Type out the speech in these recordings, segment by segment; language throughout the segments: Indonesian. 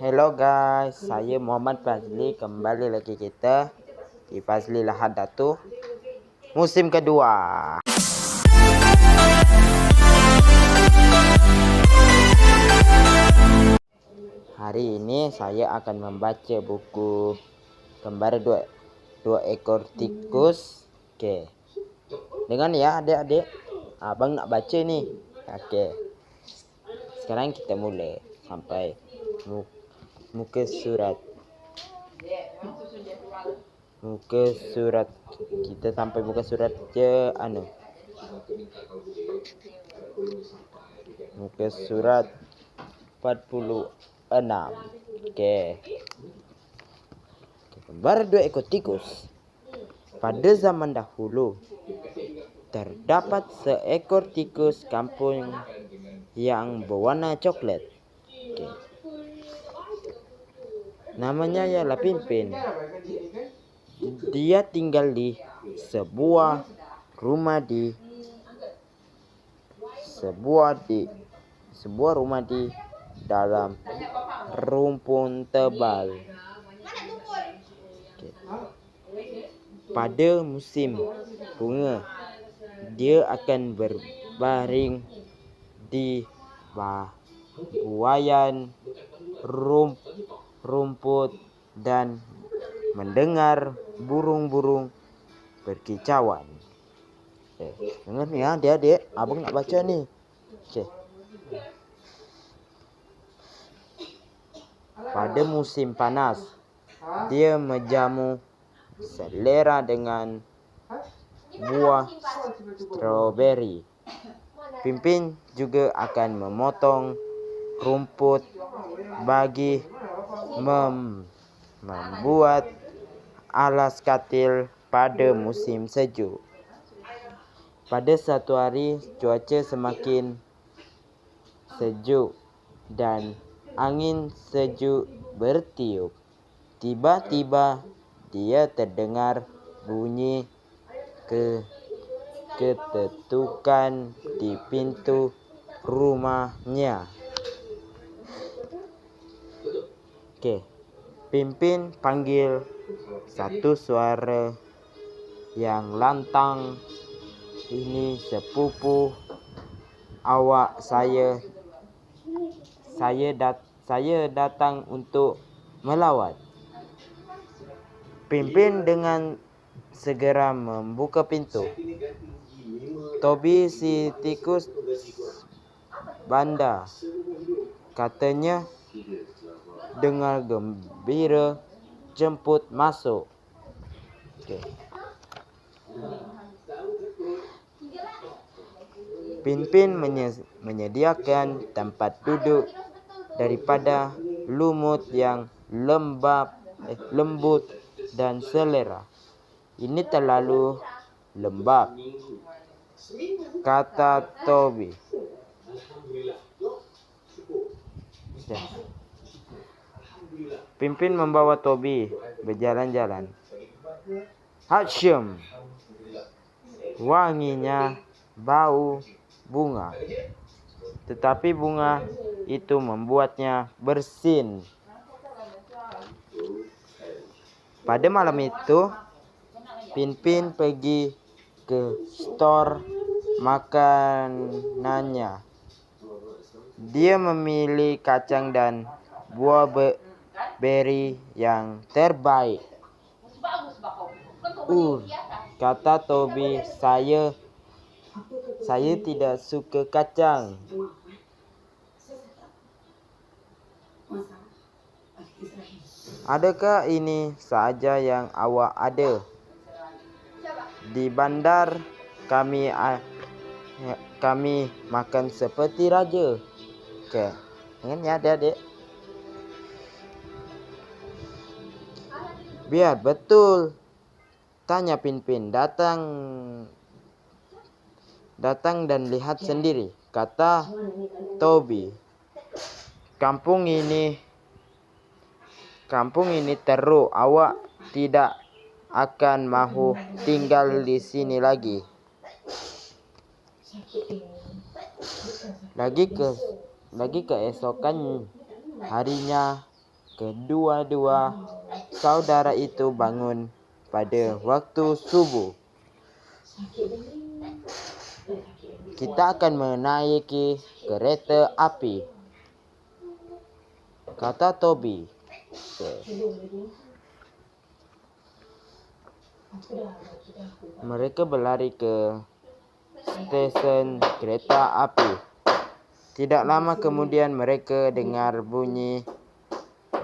Hello guys, saya Muhammad Fazli kembali lagi kita di Fazli Lahad Datu musim kedua. Hari ini saya akan membaca buku Kembar dua, dua ekor tikus. Oke. Dengan ya adik-adik, abang nak baca nih. Oke. Sekarang kita mulai sampai muka surat. Muka surat kita sampai muka surat je anu? Muka surat 46 oke. Baru dua ekor tikus. Pada zaman dahulu terdapat seekor tikus kampung yang berwarna coklat. Okay. Namanya ialah Pimpin. Dia tinggal di sebuah rumah di sebuah di sebuah rumah di dalam rumpun tebal. Pada musim bunga, dia akan berbaring di buayan rumput rumput dan mendengar burung-burung berkicauan. Okay. Dengar nih ya, adik-adik, abang nak baca nih. Okay. Pada musim panas, dia menjamu selera dengan buah stroberi. Pimpin juga akan memotong rumput bagi mem membuat alas katil pada musim sejuk. Pada satu hari cuaca semakin sejuk dan angin sejuk bertiup. Tiba-tiba dia terdengar bunyi ke ketukan di pintu rumahnya. Okey. Pimpin panggil satu suara yang lantang. Ini sepupu awak saya. Saya dat saya datang untuk melawat. Pimpin dengan segera membuka pintu. Tobi si tikus banda katanya dengan gembira jemput masuk. Okay. Pimpin menyediakan tempat duduk daripada lumut yang lembab, eh, lembut dan selera. Ini terlalu lembab, kata Toby. Pimpin membawa Tobi berjalan-jalan. Hashim. Wanginya bau bunga. Tetapi bunga itu membuatnya bersin. Pada malam itu, Pimpin pergi ke store makanannya. Dia memilih kacang dan buah beri yang terbaik. Uh, kata Toby, saya saya tidak suka kacang. Adakah ini saja yang awak ada? Di bandar kami kami makan seperti raja. Okey. Ingat ya adik-adik. Biar betul. Tanya Pin-Pin. Datang. Datang dan lihat sendiri. Kata Toby. Kampung ini. Kampung ini teruk. Awak tidak akan mahu tinggal di sini lagi. Lagi ke lagi keesokan harinya Kedua-dua saudara itu bangun pada waktu subuh. Kita akan menaiki kereta api. Kata Toby. Mereka berlari ke stesen kereta api. Tidak lama kemudian mereka dengar bunyi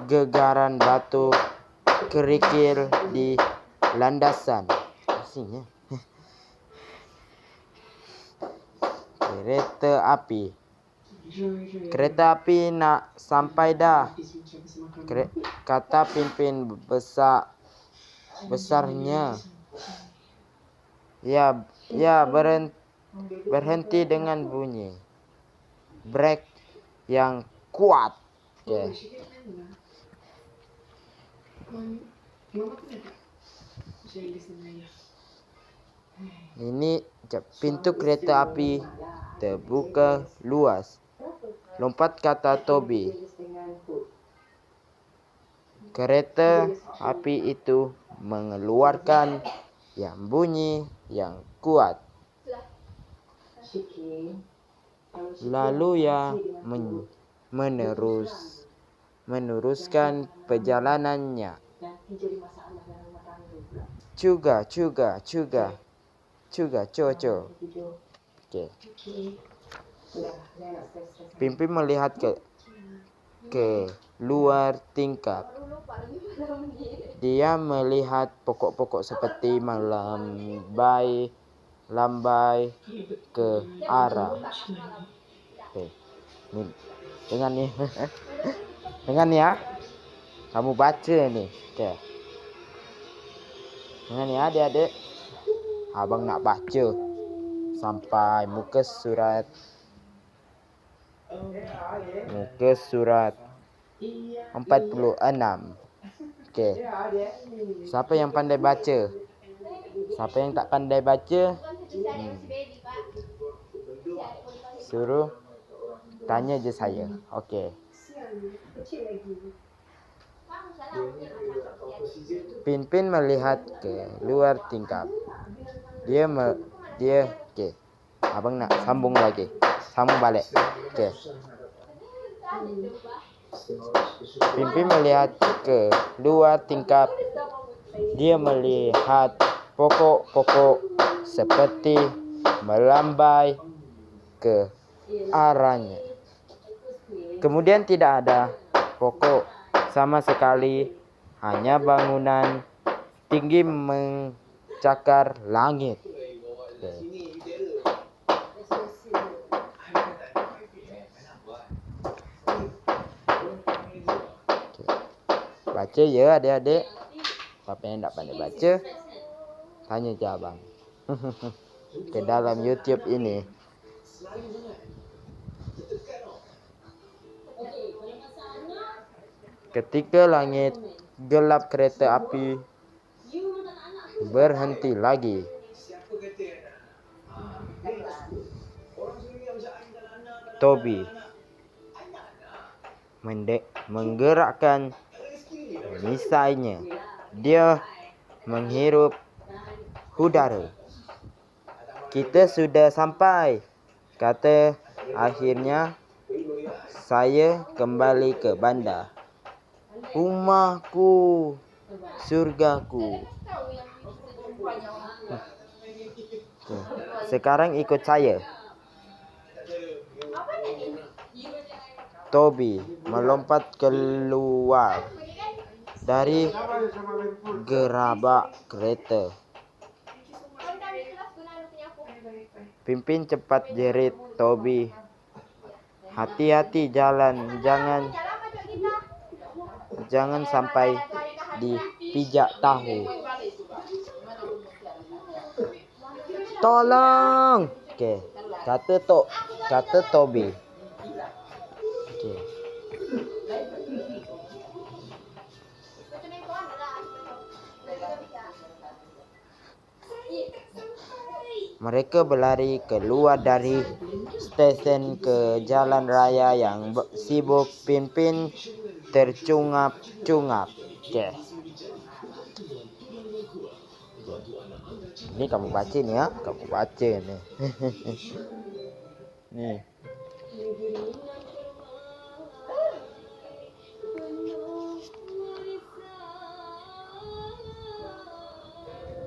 gegaran batu kerikil di landasan. Asing ya. Kereta api. Kereta api nak sampai dah. Kere kata pimpin besar besarnya. Ya, ya berhenti, berhenti dengan bunyi. Brek yang kuat. Okay. Ini pintu kereta api terbuka luas. Lompat kata Toby. Kereta api itu mengeluarkan yang bunyi yang kuat. Lalu ya men menerus meneruskan perjalanannya. Juga, juga, juga, juga, coco. Okay. Pimpin melihat ke ke luar tingkap. Dia melihat pokok-pokok seperti melambai lambai ke arah. Okay. Dengan ni, dengan ni ya, kamu baca ni. Okay. Dengan ni adik-adik, abang nak baca. Sampai muka surat. Muka surat 46 okey. Siapa yang pandai baca? Siapa yang tak pandai baca? Hmm. suruh tanya je saya. Okey Pin-pin melihat ke luar tingkap. Dia me, dia okey. Abang nak sambung lagi. Sambung balik. Okey. Pimpin melihat ke luar tingkap. Dia melihat pokok-pokok seperti melambai ke arahnya. Kemudian tidak ada pokok sama sekali, hanya bangunan tinggi mencakar langit. Baca ya adik-adik. Siapa yang tak pandai baca, tanya abang. Ke dalam YouTube ini. Ketika langit gelap kereta api berhenti lagi. Toby mendek menggerakkan misainya. Dia menghirup udara. Kita sudah sampai. Kata akhirnya saya kembali ke bandar rumahku, surgaku. Sekarang ikut saya. Toby melompat keluar dari gerabak kereta. Pimpin cepat jerit Toby. Hati-hati jalan, jangan jangan sampai dipijak tahu. Tolong. Okey. Kata Tok, kata Toby. Okey. Mereka berlari keluar dari stesen ke jalan raya yang sibuk pimpin tercungap-cungap. Oke. Ini kamu baca nih ya, kamu baca nih. nih.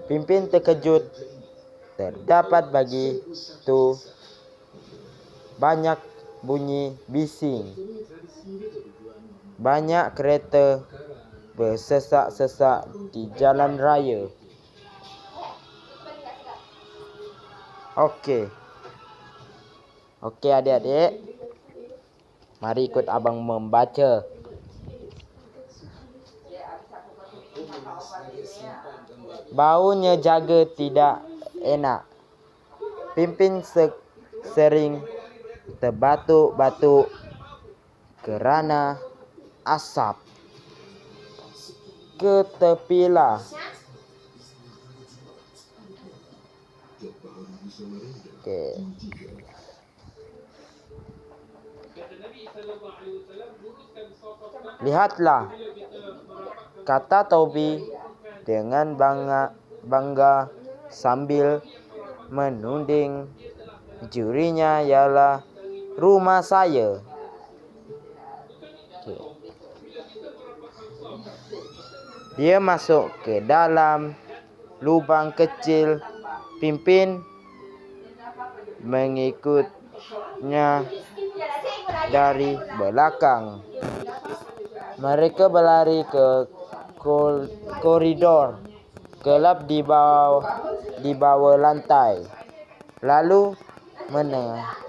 Pimpin terkejut. Terdapat bagi tu banyak bunyi bising. Banyak kereta bersesak-sesak di jalan raya. Okey. Okey adik-adik. Mari ikut abang membaca. Baunya jaga tidak enak. Pimpin se sering terbatuk-batuk kerana asap. Ketepilah. Okey. Lihatlah. Kata Tobi dengan bangga, bangga sambil menunding jurinya ialah rumah saya. Dia masuk ke dalam lubang kecil pimpin mengikutnya dari belakang. Mereka berlari ke koridor gelap di bawah di bawah lantai. Lalu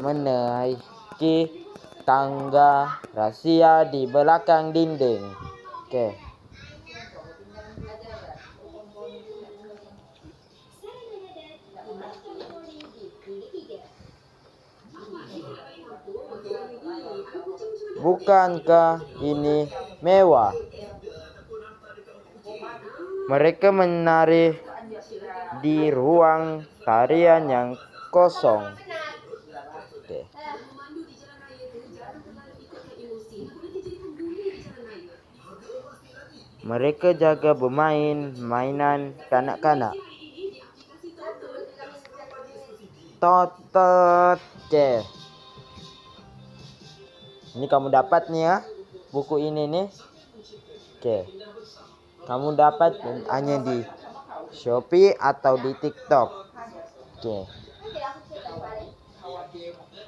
menaiki tangga rahsia di belakang dinding. Okey. Bukankah ini mewah? Mereka menari di ruang tarian yang kosong. Okay. Mereka jaga bermain mainan kanak-kanak. Totot. Okay. Ini kamu dapat nih ya buku ini nih. Oke. Kamu dapat hanya di Shopee atau di TikTok. Oke.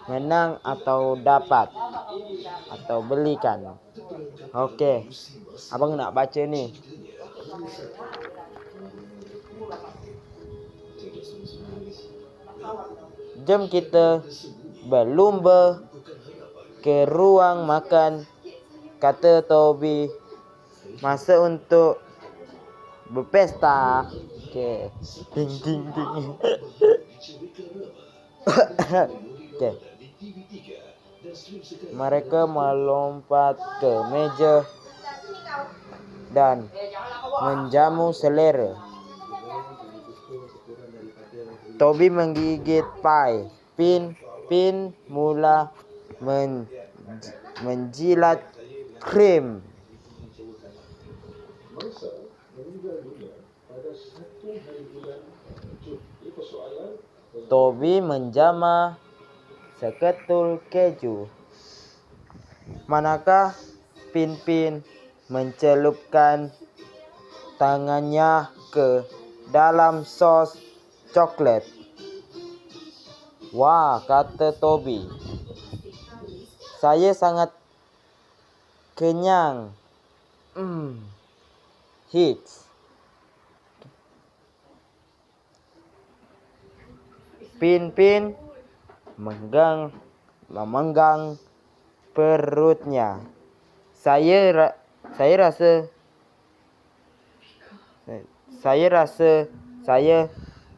Menang atau dapat atau belikan. Oke. Okay. Abang nak baca nih. Jom kita berlumba ke ruang makan kata Toby masa untuk berpesta okey ding ding ding okey mereka melompat ke meja dan menjamu selera Toby menggigit pai pin pin mula men, menjilat krim. Tobi menjama seketul keju. Manakah Pin-Pin mencelupkan tangannya ke dalam sos coklat. Wah, kata Tobi. Saya sangat kenyang. Hmm. Hits. Pin-pin menggang memenggang perutnya. Saya saya rasa saya rasa saya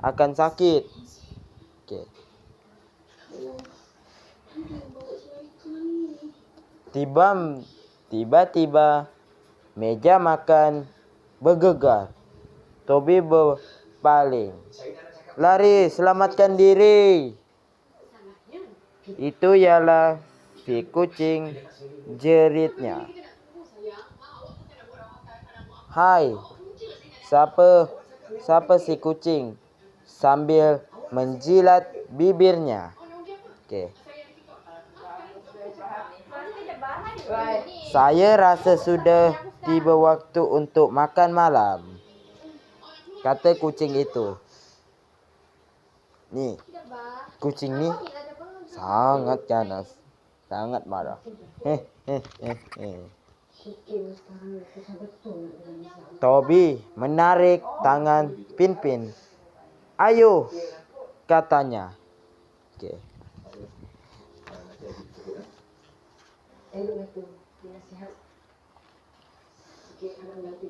akan sakit. Okay. Tiba tiba-tiba meja makan bergegar. Tobi berpaling. Lari, selamatkan diri. Itu ialah si kucing jeritnya. Hai, siapa siapa si kucing? Sambil menjilat bibirnya. Oke. Saya rasa sudah tiba waktu untuk makan malam. Kata kucing itu. Nih, kucing ni sangat ganas, sangat marah. Heh, heh, heh. Toby menarik tangan Pinpin. Ayo, katanya. Okey.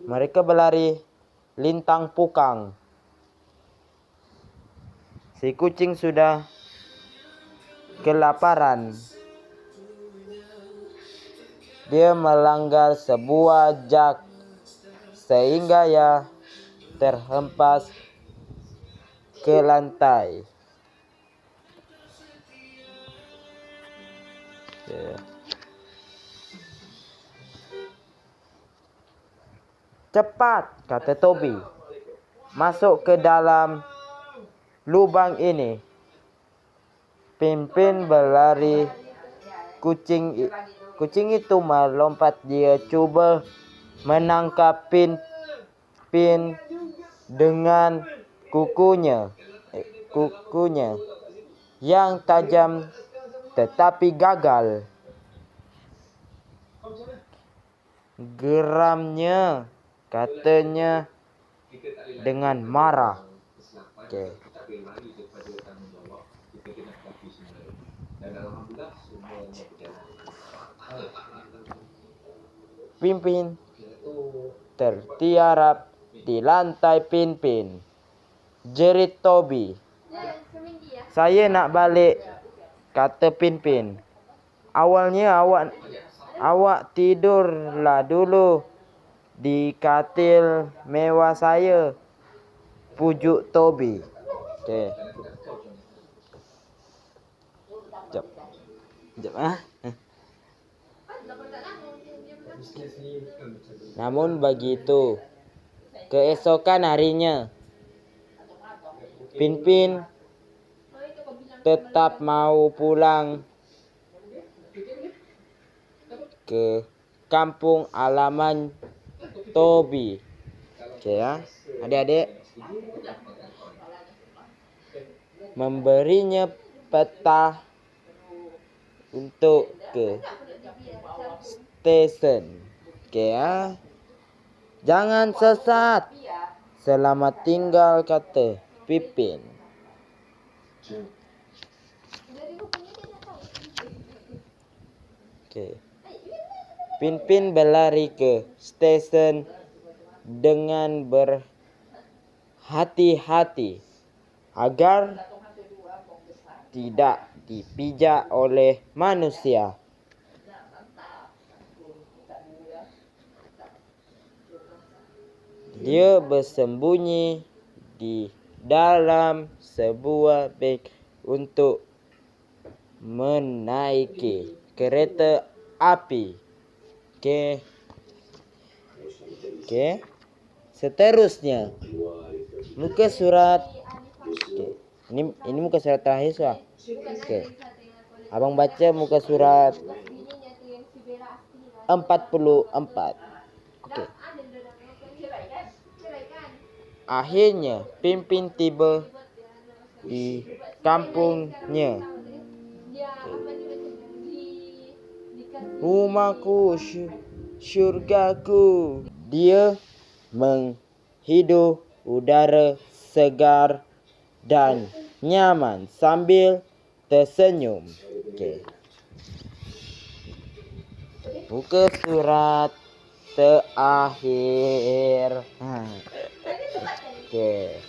Mereka berlari lintang pukang. Si kucing sudah kelaparan. Dia melanggar sebuah jak sehingga ia terhempas ke lantai. Yeah. Cepat, kata Toby. Masuk ke dalam lubang ini. Pimpin berlari. Kucing kucing itu melompat. Dia cuba menangkap pin pin dengan kukunya. Eh, kukunya yang tajam tetapi gagal. Geramnya katanya dengan marah. Okey. Pimpin tertiarap di lantai Pimpin. Jerit Toby. Saya nak balik, kata Pimpin. Awalnya awak awak tidurlah dulu di katil mewah saya. Pujuk Toby. Okey. Jap. Jap ah. Namun begitu, keesokan harinya, Pinpin tetap mau pulang ke kampung alaman Tobi. Okey ya. Adik-adik memberinya peta untuk ke stesen. Okey ya. Jangan sesat. Selamat tinggal kata Pipin. Okey. Pinpin berlari ke stesen dengan berhati-hati agar tidak dipijak oleh manusia. Dia bersembunyi di dalam sebuah beg untuk menaiki kereta api. Okey. Okey. Seterusnya. Muka surat. Okey. Ini ini muka surat terakhir suah. Okey. Abang baca muka surat 44. Akhirnya pimpin tiba di kampungnya. rumahku syurgaku. Dia menghidup udara segar dan nyaman sambil tersenyum. Okey buka surat terakhir ha. okey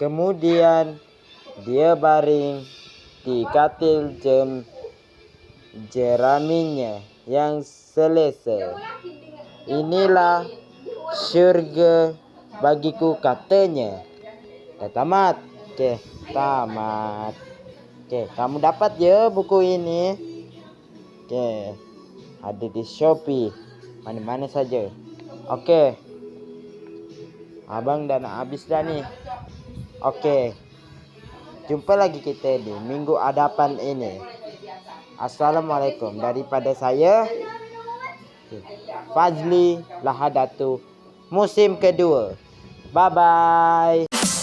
kemudian dia baring di katil jem jeraminya yang selesa. Inilah syurga bagiku katanya. Dah tamat. Okey, tamat. Okey, kamu dapat je buku ini. Okey. Ada di Shopee. Mana-mana saja. Okey. Abang dah nak habis dah ni. Okey. Jumpa lagi kita di minggu hadapan ini. Assalamualaikum daripada saya Fazli Lahadatu musim kedua. Bye bye.